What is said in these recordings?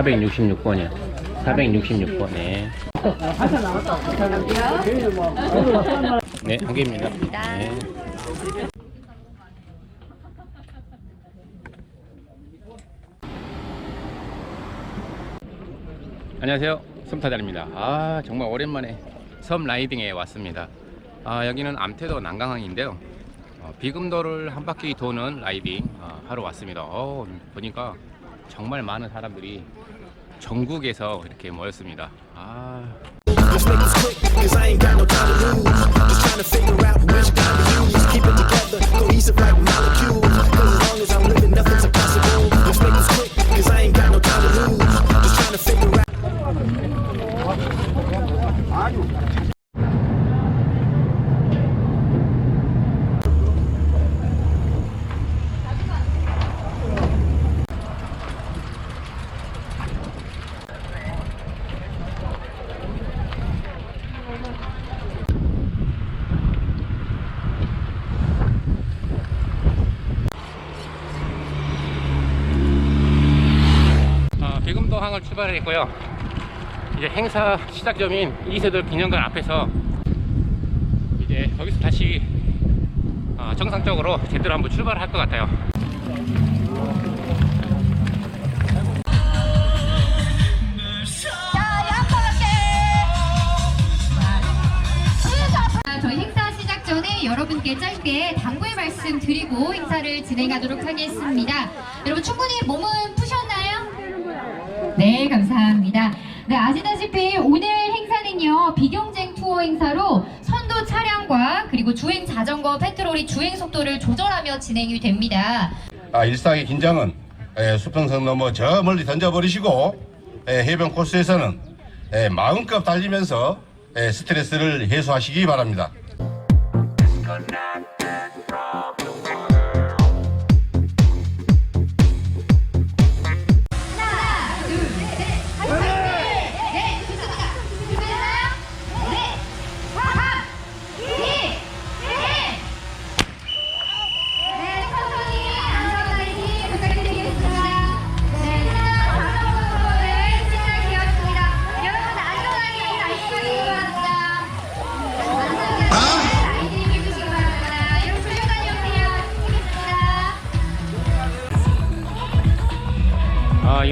466번이요. 466번, 네. 네, 한 개입니다. 네. 안녕하세요. 섬타달입니다. 아, 정말 오랜만에 섬 라이딩에 왔습니다. 아, 여기는 암태도 난강항인데요. 어, 비금도를 한 바퀴 도는 라이딩 어, 하러 왔습니다. 어, 보니까 정말 많은 사람들이 전국에서 이렇게 모였습니다. 아, 도항을 출발했고요. 이제 행사 시작점인 이세돌 기념관 앞에서 이제 거기서 다시 어, 정상적으로 제대로 한번 출발할 것 같아요. 자, 저희 행사 시작 전에 여러분께 짧게 당부의 말씀 드리고 행사를 진행하도록 하겠습니다. 여러분 충분히 몸은? 네, 감사합니다. 네, 아시다시피 오늘 행사는요, 비경쟁 투어 행사로 선도 차량과 그리고 주행 자전거, 페트롤이 주행 속도를 조절하며 진행이 됩니다. 아, 일상의 긴장은 에, 수평선 넘어 저 멀리 던져버리시고 에, 해변 코스에서는 에, 마음껏 달리면서 에, 스트레스를 해소하시기 바랍니다.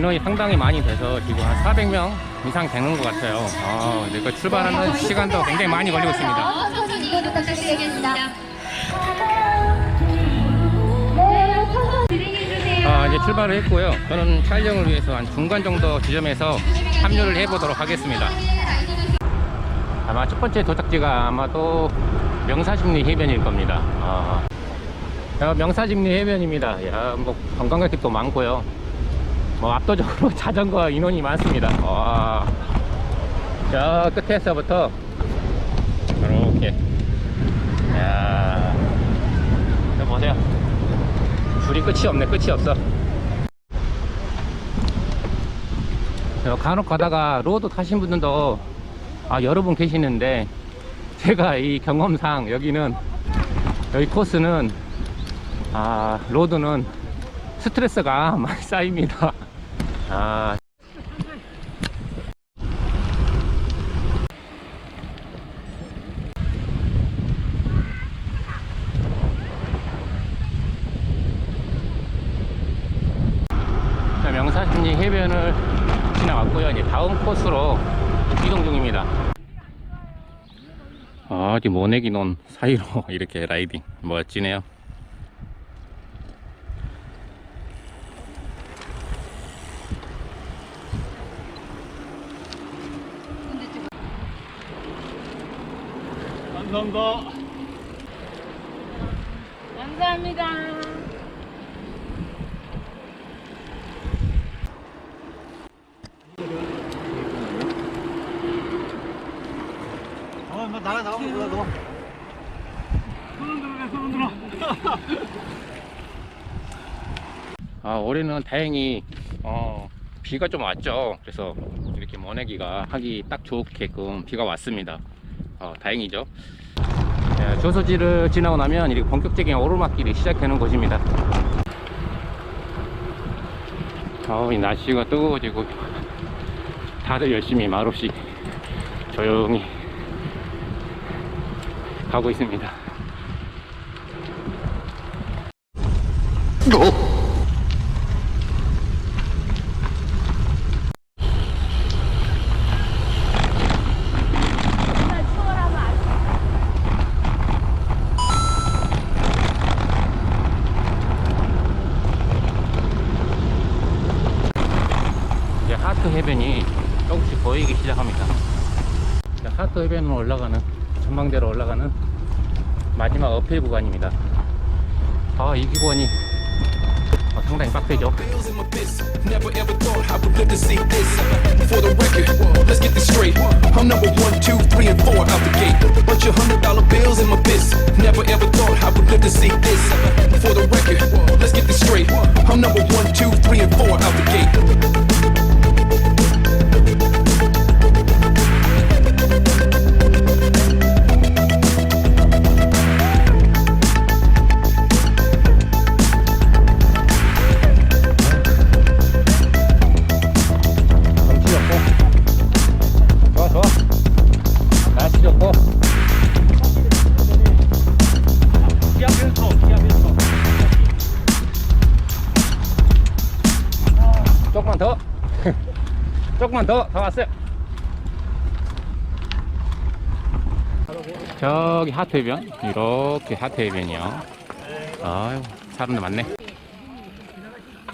인원이 상당히 많이 돼서 지금 한 400명 이상 되는 것 같아요. 아, 근데 그 출발하는 시간도 굉장히 많히 걸리고 있습니다. 천천히 이거 부탁드리겠습니다. 네, 천천히 진행해주세요. 아, 이제 출발을 했고요. 저는 촬영을 위해서 한 중간 정도 지점에서 합류를 해보도록 하겠습니다. 아마 첫 번째 도착지가 아마도 명사심리 해변일 겁니다. 아, 야, 명사심리 해변입니다. 야, 뭐 관광객도 많고요. 뭐 압도적으로 자전거 인원이 많습니다. 와, 저 끝에서부터 이렇게, 야, 저 보세요. 줄이 끝이 없네, 끝이 없어. 저 간혹 가다가 로드 타신 분들도 아, 여러 분 계시는데 제가 이 경험상 여기는 여기 코스는 아, 로드는 스트레스가 많이 쌓입니다. 아, 자, 명사심리 해변을 지나왔고요. 이제 다음 코스로 이동 중입니다. 아, 어디 모내기 논 사이로 이렇게 라이딩 멋지네요. 감사합니다. 아, 올해는 다행히 어, 비가 좀 왔죠. 그래서 이렇게 모내기가 하기 딱 좋게끔 비가 왔습니다. 어, 다행이죠. 예, 조소지를 지나고 나면 이렇게 본격적인 오르막길이 시작되는 곳입니다. 어, 이 날씨가 뜨거워지고 다들 열심히 말없이 조용히 가고 있습니다. 이제 하트 해변이 조금씩 보이기 시작합니다. 자, 하트 해변으로 올라가는 전망대로 올라가는 마지막 어필 구간입니다. 아, 이 구간이 어, 상당히 빡세죠. 조금만 더. 조금만 더 더 왔어요. 저기 하트해변? 이렇게 하트해변이요. 아유 사람들 많네.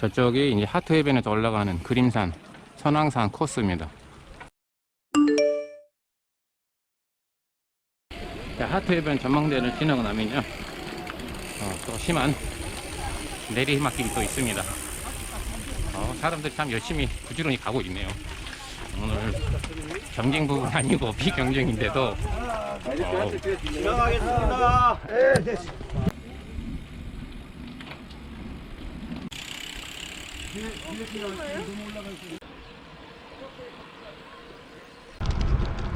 저쪽이 이제 하트해변에서 올라가는 그림산 선왕산 코스입니다. 자, 하트해변 전망대를 지나고 나면요, 어, 또 심한 내리막길이 또 있습니다. 어, 사람들이 참 열심히 부지런히 가고 있네요. 오늘 경쟁 부분 아니고 비경쟁인데도. 어,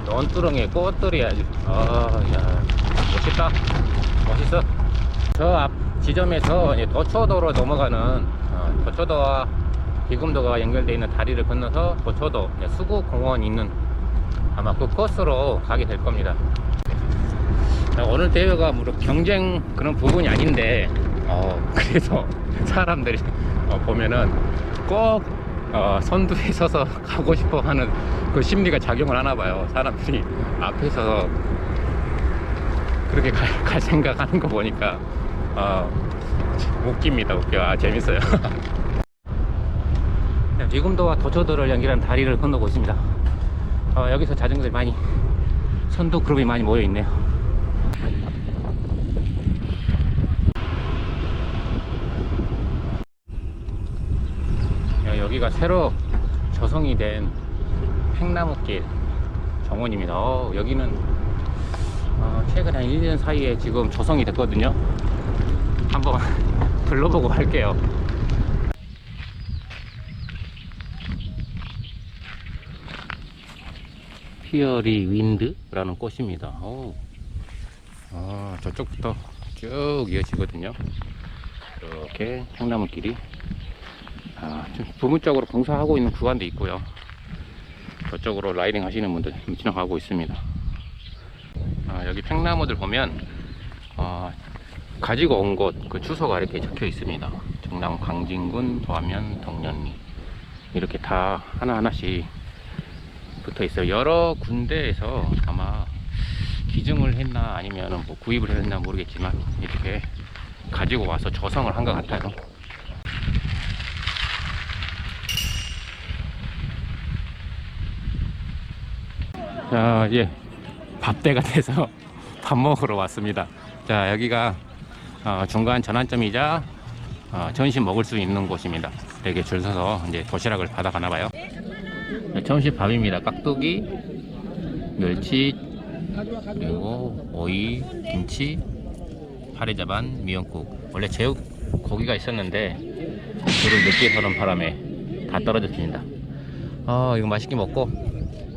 논두렁에 꽃들이 아주 아야 멋있다. 멋있어. 저 앞 지점에서 도초도로 넘어가는 어, 도초도와 비금도가 연결되어 있는 다리를 건너서 도초도 수구공원 있는 아마 그 코스로 가게 될 겁니다 자, 오늘 대회가 뭐 경쟁 그런 부분이 아닌데 어, 그래서 사람들이 어, 보면은 꼭 어, 선두에 서서 가고 싶어 하는 그 심리가 작용을 하나 봐요. 사람들이 앞에 서서 그렇게 갈, 갈 생각하는 거 보니까 어, 웃깁니다. 웃겨. 아, 재밌어요. 네, 비금도와 도초도를 연결하는 다리를 건너고 있습니다. 어, 여기서 자전거들이 많이 선두 그룹이 많이 모여 있네요. 야, 여기가 새로 조성이 된 팽나무길 정원입니다. 어, 여기는 어, 최근 한 1년 사이에 지금 조성이 됐거든요. 한번 둘러보고 할게요. 피어리 윈드라는 꽃입니다. 오. 아, 저쪽부터 쭉 이어지거든요. 이렇게 팽나무길이 아, 좀 부분적으로 봉사하고 있는 구간도 있고요. 저쪽으로 라이딩 하시는 분들 지나가고 있습니다. 아, 여기 팽나무들 보면 아, 가지고 온 곳 그 주소가 이렇게 적혀 있습니다. 경남 광진군 도하면 동년리 이렇게 다 하나 하나씩 붙어 있어요. 여러 군데에서 아마 기증을 했나 아니면 뭐 구입을 했나 모르겠지만 이렇게 가지고 와서 조성을 한 것 같아요. 자 이제 밥때가 돼서 밥 먹으러 왔습니다 자 여기가 어, 중간 전환점이자 어, 점심 먹을 수 있는 곳입니다 이렇게 줄 서서 이제 도시락을 받아가나 봐요 네, 점심 밥입니다 깍두기 멸치 그리고 오이 김치 파래자반 미역국 원래 제육 고기가 있었는데 불을 늦게 서는 바람에 다 떨어졌습니다 아 이거 맛있게 먹고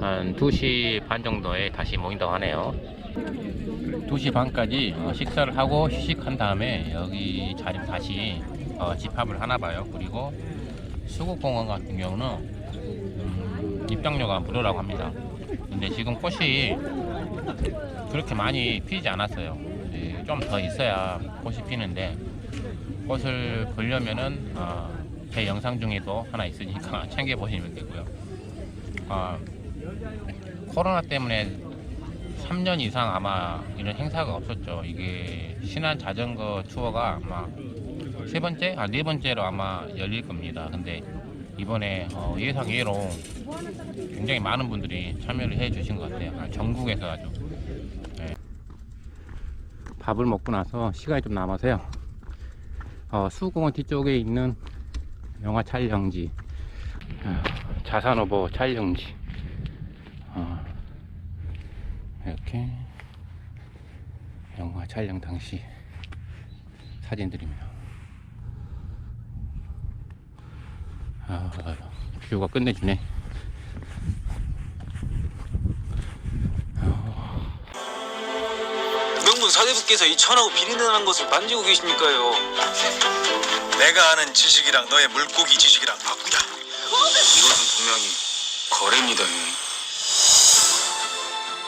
한 2시 반 정도에 다시 모인다고 하네요. 2시 반까지 어, 식사를 하고 휴식한 다음에 여기 자리로 다시 어, 집합을 하나 봐요. 그리고 수국공원 같은 경우는 음, 입장료가 무료라고 합니다. 근데 지금 꽃이 그렇게 많이 피지 않았어요. 좀 더 있어야 꽃이 피는데 꽃을 보려면은 어, 제 영상 중에도 하나 있으니까 챙겨 보시면 되고요. 어, 코로나 때문에 3년 이상 아마 이런 행사가 없었죠. 이게 신안 자전거 투어가 아마 세 번째, 아 네 번째로 아마 열릴 겁니다. 근데 이번에 어, 예상 예로 굉장히 많은 분들이 참여를 해 주신 것 같아요. 아, 전국에서 아주. 네. 밥을 먹고 나서 시간이 좀 남아서요. 어, 수공원 뒤쪽에 있는 영화 촬영지, 어, 자산오보 촬영지. 어, 이렇게 영화 촬영 당시 사진들입니다. 아, 뷰가 끝내주네. 명문 사대부께서 이 천하고 비린내나는 것을 만지고 계십니까요? 내가 아는 지식이랑 너의 물고기 지식이랑 바꾸자. 이것은 분명히 거래입니다.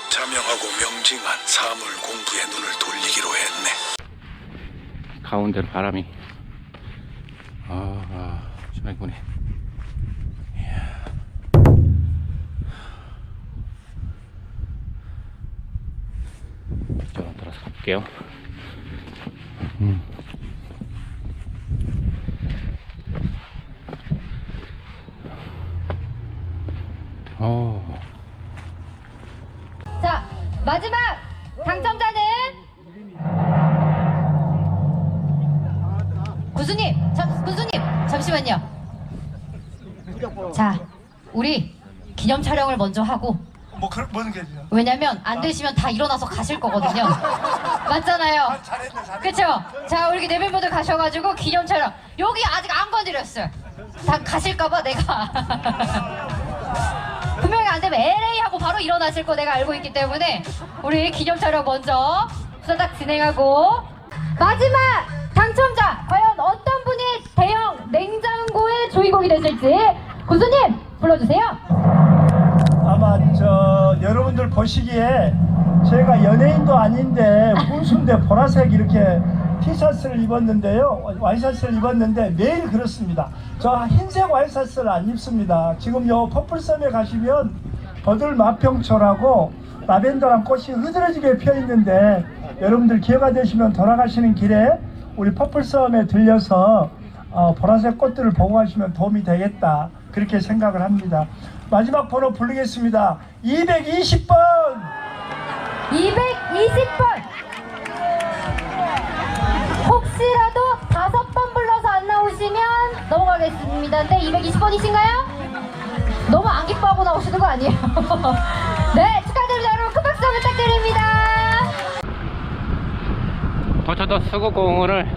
자명하고 명징한 사물 공부에 눈을 돌리기로 했네. 가운데로 바람이 아, 아 시원하게 부네 볼게요 음. 어. 자, 마지막 당첨자는 구수님, 잠, 구수님, 잠시만요. 자, 우리 기념 촬영을 먼저 하고 뭐 그런 뭔 게죠? 왜냐면 안 되시면 다 일어나서 가실 거거든요. 맞잖아요. 그쵸? 자, 우리 네 멤버들 가셔가지고 기념 촬영. 여기 아직 안 건드렸어요. 다 가실까봐 내가. 분명히 안 되면 LA 하고 바로 일어나실 거 내가 알고 있기 때문에 우리 기념 촬영 먼저 수다닥 진행하고 마지막 당첨자 과연 어떤 분이 대형 냉장고의 주인공이 되실지 구수님 불러주세요. 저 여러분들 보시기에 제가 연예인도 아닌데 훈수인데 보라색 이렇게 티셔츠를 입었는데요. 와이셔츠를 입었는데 매일 그렇습니다. 저 흰색 와이셔츠를 안 입습니다. 지금 요 퍼플섬에 가시면 버들 마평초라고 라벤더랑 꽃이 흐드러지게 펴 있는데 여러분들 기회가 되시면 돌아가시는 길에 우리 퍼플섬에 들려서 어, 보라색 꽃들을 보고 가시면 도움이 되겠다. 그렇게 생각을 합니다. 마지막 번호 부르겠습니다. 220번 220번 혹시라도 다섯 번 불러서 안 나오시면 넘어가겠습니다. 근데 220번이신가요? 너무 안 기뻐하고 나오시는 거 아니에요? 네 축하드립니다 여러분 큰 박수 부탁드립니다. 도처도 수구공원을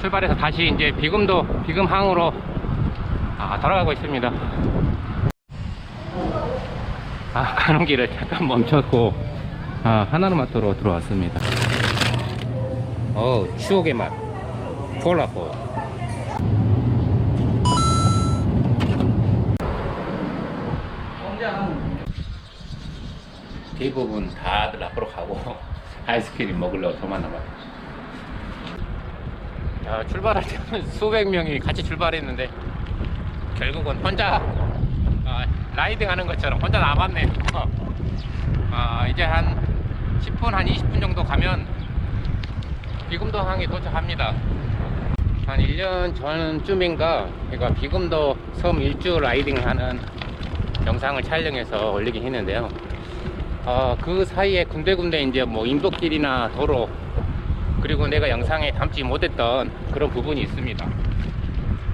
출발해서 다시 이제 비금도 비금항으로 아, 돌아가고 있습니다. 아, 가는 길을 잠깐 멈췄고 아, 하나로마트로 들어왔습니다. 어, 추억의 맛. 폴라포. 대부분 다들 앞으로 가고 아이스크림 먹으려고 저만 남아요. 야, 출발할 때는 수백 명이 같이 출발했는데 결국은 혼자 아, 라이딩 하는 것처럼 혼자 남았네요. 아, 이제 한 10분, 한 20분 정도 가면 비금도항에 도착합니다. 한 1년 전쯤인가 제가 비금도 섬 일주 라이딩을 하는 영상을 촬영해서 올리긴 했는데요. 어, 그 사이에 군데군데 이제 뭐 인도길이나 도로 그리고 내가 영상에 담지 못했던 그런 부분이 있습니다.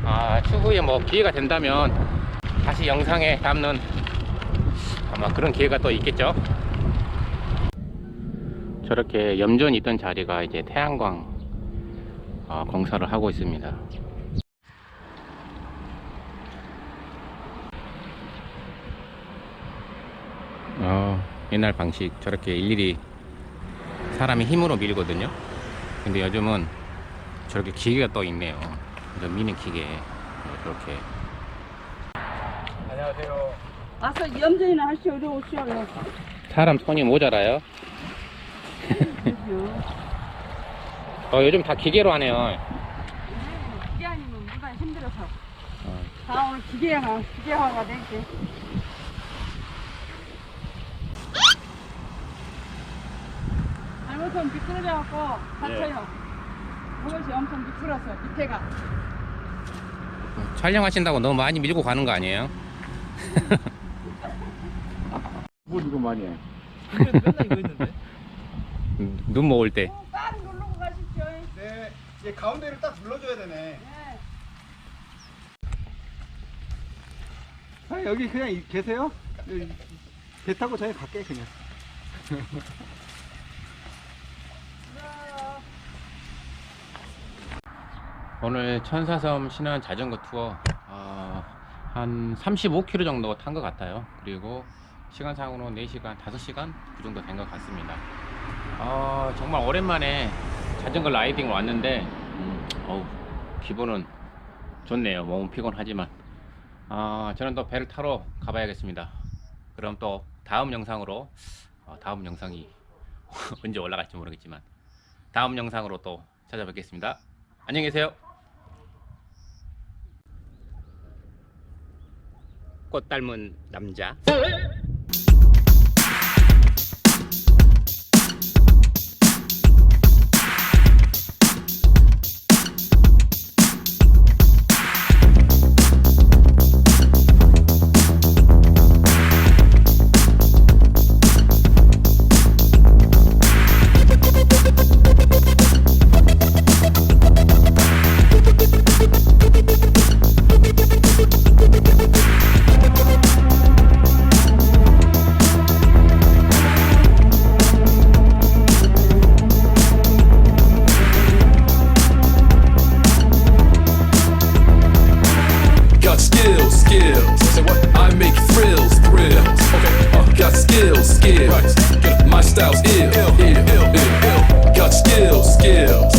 아, 추후에 뭐 기회가 된다면 다시 영상에 담는 아마 그런 기회가 또 있겠죠. 저렇게 염전이 있던 자리가 이제 태양광 어, 공사를 하고 있습니다. 어, 옛날 방식 저렇게 일일이 사람이 힘으로 밀거든요. 근데 요즘은 저렇게 기계가 또 있네요. 저 미는 기계 어, 저렇게. 안녕하세요. 와서 염전이나 할시 어려우시오. 사람 손이 모자라요. 어, 요즘 다 기계로 하네요. 기계 아니면 무다 힘들어서. 다 오늘 기계화, 기계화가 됐지. 잘못하면 미끄러져갖고 다쳐요. 그것이 엄청 미끄러서 밑에가. 촬영하신다고 너무 많이 밀고 가는 거 아니에요? 뭘 이거 많이 해. 눈 모을 때. 꼭딱 누르고 가십시오. 네. 얘 가운데를 딱 눌러줘야 되네. 네. 아, 여기 그냥 이- 계세요? 여기 배 타고 저희 갈게 그냥. 오늘 천사섬 신안 자전거 투어 어, 한 35km 정도 탄 것 같아요. 그리고 시간상으로 4시간, 5시간 그 정도 된 것 같습니다. 어, 정말 오랜만에 자전거 라이딩 왔는데 음, 어우, 기분은 좋네요. 몸은 피곤하지만 아, 저는 또 배를 타러 가봐야겠습니다. 그럼 또 다음 영상으로 어, 다음 영상이 언제 올라갈지 모르겠지만 다음 영상으로 또 찾아뵙겠습니다. 안녕히 계세요. 꽃 닮은 남자 skills. Say what? I make frills, thrills. Okay, uh, got skills, skills. Right. My style's ill, ill, ill, ill, ill. Got skills, skills.